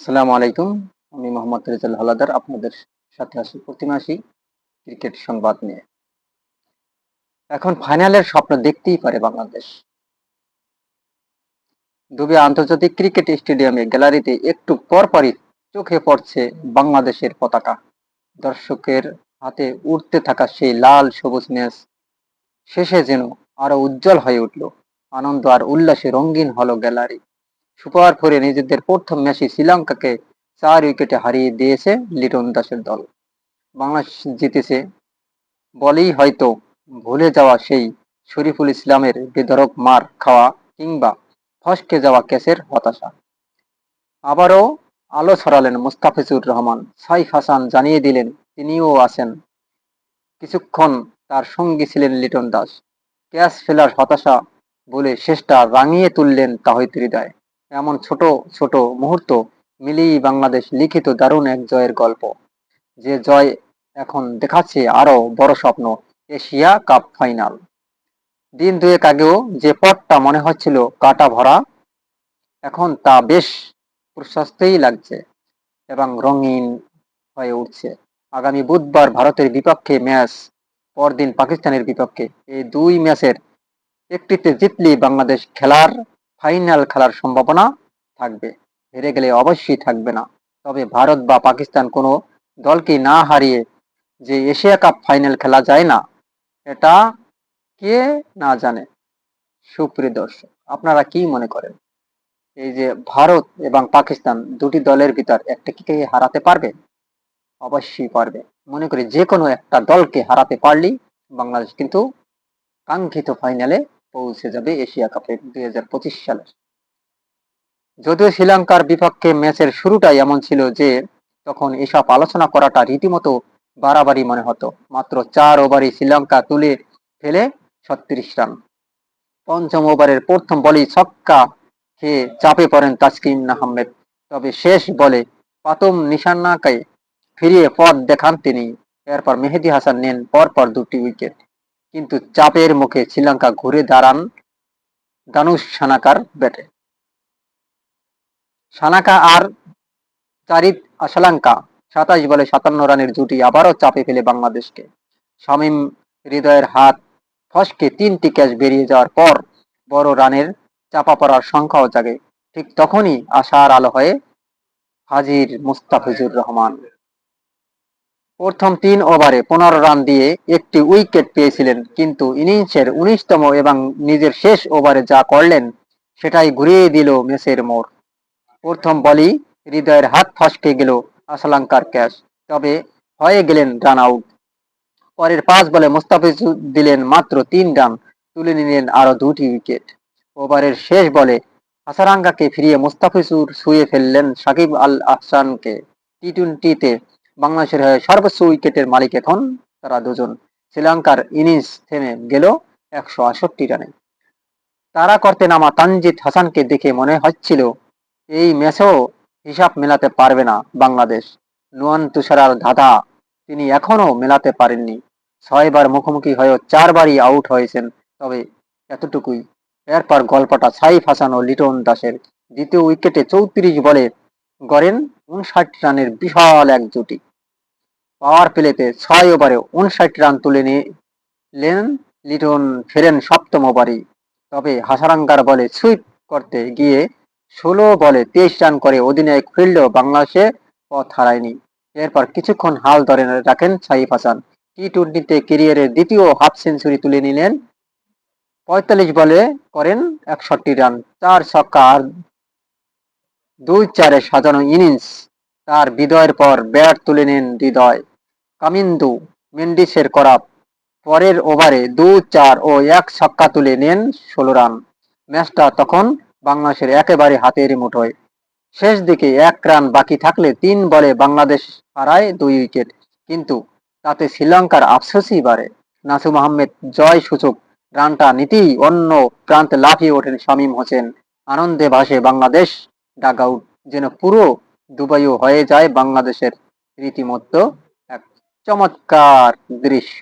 আসসালামু আলাইকুম। আমি মোহাম্মদ রেজাল হালাদার, আপনাদের সাথে আছি, প্রতিমাসী ক্রিকেট সংবাদ নিয়ে। এখন ফাইনালের স্বপ্ন দেখতেই পারে বাংলাদেশ। দুবে আন্তর্জাতিক ক্রিকেট স্টেডিয়ামে গ্যালারিতে একটু পরপরই চোখে পড়ছে বাংলাদেশের পতাকা। দর্শকের হাতে উঠতে থাকা সেই লাল সবুজ ম্যাচ শেষে যেন আরও উজ্জ্বল হয়ে উঠল। আনন্দ আর উল্লাসে রঙিন হলো গ্যালারি। সুপার ফোরে নিজেদের প্রথম ম্যাচে শ্রীলঙ্কাকে চার উইকেটে হারিয়ে দিয়েছে লিটন দাসের দল। বাংলাদেশ জিতেছে। বলেই হয়তো ভুলে যাওয়া সেই শরীফুল ইসলামের বেদরক মার খাওয়া কিংবা ফসকে যাওয়া ক্যাচের হতাশা। আবারও আলো ছড়ালেন মুস্তাফিজুর রহমান। সাইফ হাসান জানিয়ে দিলেন, তিনিও আছেন। কিছুক্ষণ তার সঙ্গী ছিলেন লিটন দাস। ক্যাচ ফেলার হতাশা বলে শেষটা রাঙিয়ে তুললেন তাহিদ হৃদয়। এমন ছোট ছোট মুহূর্ত মিলিয়েই বাংলাদেশ লিখিত দারুণ এক জয়ের গল্প। যে জয় এখন দেখাচ্ছে আরও বড় স্বপ্ন, এশিয়া কাপ ফাইনাল। দিন দুয়েক আগেও যে পথটা মনে হচ্ছিল কাটা ভরা, এখন তা বেশ প্রশস্তই লাগছে এবং রঙিন হয়ে উঠছে। আগামী বুধবার ভারতের বিপক্ষে ম্যাচ, পরদিন পাকিস্তানের বিপক্ষে। এই দুই ম্যাচের একটিতে জিতলে বাংলাদেশ খেলার ফাইনাল খেলার সম্ভাবনা থাকবে। হেরে গেলে অবশ্যই থাকবে না। তবে ভারত বা পাকিস্তান কোনো দলকে না হারিয়ে যে এশিয়া কাপ ফাইনাল খেলা যায় না, এটা কে না জানে? সুপ্রিয় দর্শক, আপনারা কি মনে করেন? এই যে ভারত এবং পাকিস্তান দুটি দলের ভিতর একটা কি হারাতে পারবে? অবশ্যই পারবে। মনে করি যে কোনো একটা দলকে হারাতে পারলেই বাংলাদেশ কিন্তু কাঙ্ক্ষিত ফাইনালে পৌঁছে যাবে এশিয়া কাপের দুই সালের। যদিও শ্রীলঙ্কার বিপক্ষে ম্যাচের শুরুটাই এমন ছিল যে, তখন এসব আলোচনা করাটা রীতিমতো বাড়াবাড়ি মনে হতো। মাত্র চার ওভারই শ্রীলঙ্কা তুলে ফেলে ছত্রিশ রান। পঞ্চম ওভারের প্রথম বলেই ছক্কা খেয়ে চাপে পড়েন তাসকিন আহমেদ। তবে শেষ বলে পাতম নিশানাকে ফিরিয়ে পথ দেখান তিনি। এরপর মেহেদি হাসান নেন পরপর দুটি উইকেট। কিন্তু চাপের মুখে শ্রীলঙ্কা ঘুরে দাঁড়ান দানুষ সানাকার ব্যাটে। সানাকা আর চারিত আশালাঙ্কা, সাতাশ বলে সাতান্ন রানের জুটি আবারও চাপে ফেলে বাংলাদেশকে। শামীম হৃদয়ের হাত ফসকে তিনটি ক্যাচ বেরিয়ে যাওয়ার পর বড় রানের চাপা পড়ার সংখ্যাও জাগে। ঠিক তখনই আশার আলো হয়ে হাজির মুস্তাফিজুর রহমান। প্রথম তিন ওভারে পনেরো রান দিয়ে একটি উইকেট পেয়েছিলেন, কিন্তু ইনিংসের উনিশতম এবং নিজের শেষ ওভারে যা করলেন, সেটাই ঘুরিয়ে দিল মেসের মোড়। প্রথম বলই হৃদয়ের হাত ফসকে গেল আসালাঙ্কার ক্যাচ, তবে হয়ে গেলেন রান আউট পরের পাঁচ বলে মুস্তাফিজুর দিলেন মাত্র তিন রান, তুলে নিলেন আরও দুটি উইকেট। ওভারের শেষ বলে হাসারাঙ্গাকে ফিরিয়ে মুস্তাফিজুর শুয়ে ফেললেন সাকিব আল আহসানকে। টি টোয়েন্টিতে বাংলাদেশের হয়ে সর্বোচ্চ উইকেটের মালিক এখন তারা দুজন। শ্রীলঙ্কার ইনিংস থেমে গেল একশো আষট্টি রানে। তারা করতে নামা তানজিদ হাসানকে দেখে মনে হচ্ছিল, এই ম্যাচেও হিসাব মেলাতে পারবে না বাংলাদেশ। নুয়ান তুষারার ধাঁধা তিনি এখনও মেলাতে পারেননি। ছয়বার মুখোমুখি হয়েও চারবারই আউট হয়েছেন, তবে এতটুকুই। এরপর গল্পটা সাইফ হাসান ও লিটন দাসের দ্বিতীয় উইকেটে চৌত্রিশ বলে গড়েন উনষাট রানের বিশাল এক জুটি। পাওয়ার প্লেতে ছয় ওভারে উনষাট রান তুলে নিলেন লিটন ফেরেন সপ্তম ওভারেই তবে হাসারাঙ্গার বলে সুইপ করতে গিয়ে ষোলো বলে তেইশ রান করে অধিনায়ক ফিরলেও বাংলাদেশে পথ হারায়নি। এরপর কিছুক্ষণ হাল ধরে রাখেন সাইফ হাসান। টি টোয়েন্টিতে কেরিয়ারের দ্বিতীয় হাফ সেঞ্চুরি তুলে নিলেন। পঁয়তাল্লিশ বলে করেন একষট্টি রান, চার ছক্কা আর দুই চারে সাজানো ইনিংস। তার বিদয়ের পর ব্যাট তুলে নেন হৃদয়। কামিন্দু মেন্ডিসের করা পরের ওভারে দু চার ও এক ছক্কা তুলে নেন ষোলো রান। ম্যাচটা তখন বাংলাদেশের একেবারে হাতের মুঠোয়। শেষ দিকে এক রান বাকি থাকলে তিন বলে বাংলাদেশ হারায় দুই উইকেট। কিন্তু তাতে শ্রীলঙ্কার আফসোসই বাড়ে। নাসুম আহমেদ জয় সূচক রানটা নিতেই অন্য প্রান্তে লাফিয়ে ওঠেন শামীম হোসেন। আনন্দে ভাসে বাংলাদেশ। ডাগ আউট যেন পুরো দুবাইও হয়ে যায় বাংলাদেশের রীতিমতো এক চমৎকার দৃশ্য।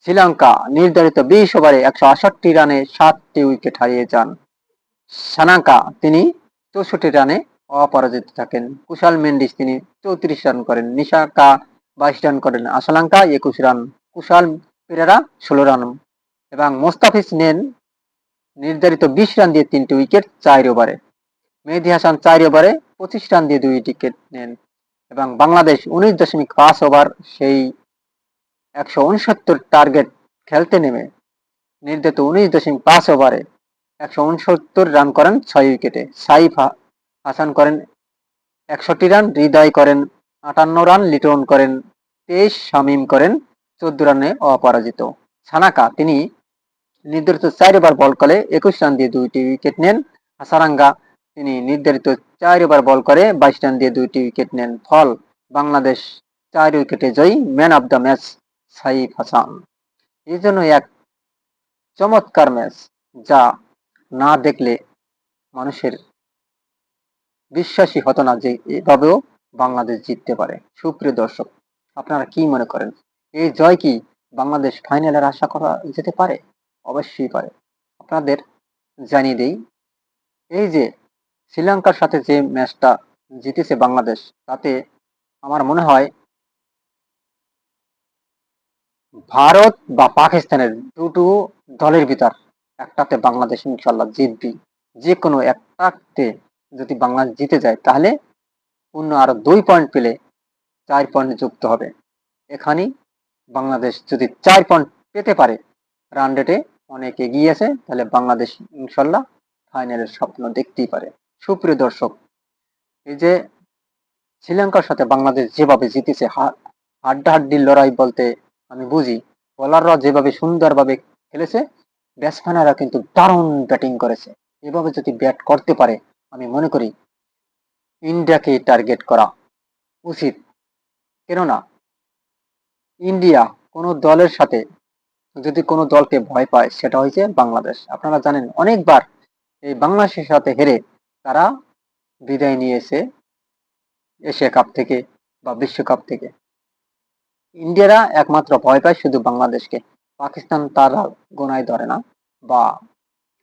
শ্রীলঙ্কা নির্ধারিত বিশ ওভারে একশো আষট্টি রানে সাতটি উইকেট হারিয়ে যান। সানাকা তিনি চৌষট্টি রানে অপরাজিত থাকেন। কুশাল মেন্ডিস তিনি চৌত্রিশ রান করেন। নিশাকা বাইশ রান করেন। আশালাঙ্কা একুশ রান। কুশাল পেরেরা ষোলো রান। এবং মোস্তাফিজ নেন নির্ধারিত বিশ রান দিয়ে তিনটি উইকেট চার ওভারে। মেহেদি হাসান চার ওভারে পঁচিশ রান দিয়ে দুই উইকেট নেন এবং বাংলাদেশ উনিশ দশমিক পাঁচ ওভার সেই একশো উনসত্তর টার্গেট খেলতে নেমে। নির্ধারিত উনিশ দশমিক পাঁচ ওভারে একশো উনসত্তর রান করেন ছয় উইকেটে সাইফ হাসান করেন একষট্টি রান হৃদয় করেন আটান্ন রান লিটন করেন তেইশ, শামিম করেন চোদ্দ রানে অপরাজিত। সানাকা, তিনি নির্ধারিত চার ওভার বল করে একুশ রান দিয়ে দুইটি উইকেট নেন। হাসারাঙ্গা তিনি নির্ধারিত চার ওভার বল করে বাইশ রান দিয়ে দুইটি উইকেট নেন। ফল, বাংলাদেশ চার উইকেটে জয়ী man of the match Saif Hasan. এই জন্য এক চমৎকার ম্যাচ যা না দেখলে মানুষের বিশ্বাসই হতো না যে এভাবেও বাংলাদেশ জিততে পারে। সুপ্রিয় দর্শক, আপনারা কি মনে করেন? এই জয় কি বাংলাদেশ ফাইনালের আশা করা যেতে পারে? অবশ্যই পারে। আপনাদের জানিয়ে দেই, এই যে শ্রীলঙ্কার সাথে যে ম্যাচটা জিতেছে বাংলাদেশ, তাতে আমার মনে হয় ভারত বা পাকিস্তানের দুটো দলের ভিতর একটাতে বাংলাদেশ ইনশাল্লাহ জিতবি। যে কোনো একটাতে যদি বাংলাদেশ জিতে যায়, তাহলে অন্য আরও দুই পয়েন্ট পেলে চার পয়েন্ট যুক্ত হবে। এখানেই বাংলাদেশ যদি চার পয়েন্ট পেতে পারে রান রেটে অনেক এগিয়ে আছে, তাহলে বাংলাদেশ ইনশাল্লাহ ফাইনালের স্বপ্ন দেখতেই পারে। সুপ্রিয় দর্শক, এই যে শ্রীলঙ্কার সাথে বাংলাদেশ যেভাবে জিতেছে, হা- হাড্ডাহাড্ডির লড়াই বলতে আমি বুঝি, বোলাররা যেভাবে সুন্দরভাবে খেলেছে ব্যাটসম্যানেরা কিন্তু দারুণ ব্যাটিং করেছে। এভাবে যদি ব্যাট করতে পারে, আমি মনে করি ইন্ডিয়াকে টার্গেট করা উচিত। কেননা, ইন্ডিয়া কোনো দলের সাথে যদি কোনো দলকে ভয় পায়, সেটা হয়েছে বাংলাদেশ। আপনারা জানেন, অনেকবার এই বাংলাদেশের সাথে হেরে তারা বিদায় নিয়েছে এশিয়া কাপ থেকে বা বিশ্বকাপ থেকে। ইন্ডিয়ারা একমাত্র ভয় পায় শুধু বাংলাদেশকে। পাকিস্তান তারা গোনায় ধরে না বা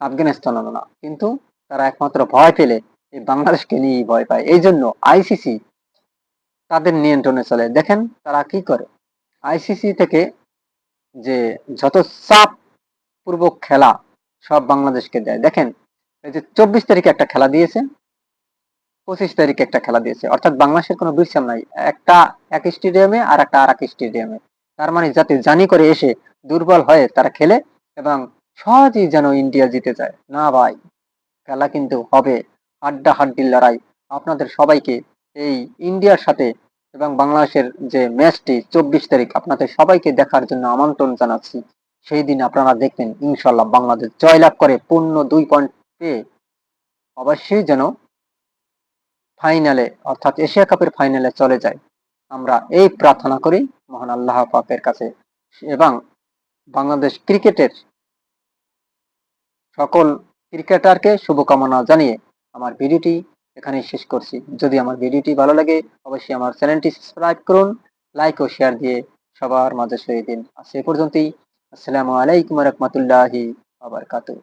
আফগানিস্তানও না, কিন্তু তারা একমাত্র ভয় পেলে এই বাংলাদেশকে নিয়েই ভয় পায়। এই জন্য আইসিসি তাদের নিয়ন্ত্রণে চলে। দেখেন তারা কি করে। আইসিসি থেকে যে যত চাপ পূর্বক খেলা সব বাংলাদেশকে দেয়। দেখেন চব্বিশ তারিখে একটা খেলা দিয়েছে, পঁচিশ তারিখে একটা খেলা দিয়েছে। অর্থাৎ বাংলাদেশের কোনো বিশ্রাম নাই। একটা এক স্টেডিয়ামে আর একটা আর এক স্টেডিয়ামে। তার মানে যাতে জানি করে এসে দুর্বল হয়ে তারা খেলে এবং সহজেই যেন ইন্ডিয়া জিতে যায়। না ভাই, খেলা কিন্তু হবে। হাড্ডা হাড্ডির লড়াই। আপনাদের সবাইকে এই ইন্ডিয়ার সাথে এবং বাংলাদেশের যে ম্যাচটি চব্বিশ তারিখ আপনাদের সবাইকে দেখার জন্য আমন্ত্রণ জানাচ্ছি। সেই দিন আপনারা দেখবেন ইনশাল্লাহ বাংলাদেশ জয়লাভ করে পূর্ণ দুই পয়েন্ট পেয়ে অবশ্যই যেন ফাইনালে অর্থাৎ এশিয়া কাপের ফাইনালে চলে যায়। আমরা এই প্রার্থনা করি, মহান আল্লাহ পাকের কাছে। এবং বাংলাদেশ ক্রিকেটের সকল ক্রিকেটারকে শুভকামনা জানিয়ে আমার ভিডিওটি এখানেই শেষ করছি। যদি আমার ভিডিওটি ভালো লাগে, অবশ্যই আমার চ্যানেলটি সাবস্ক্রাইব করুন, লাইক ও শেয়ার দিয়ে সবার মাঝে সরিয়ে দিন। আজ এ পর্যন্তই। আসসালামু আলাইকুম রহমতুল্লাহি আবরকাতুহ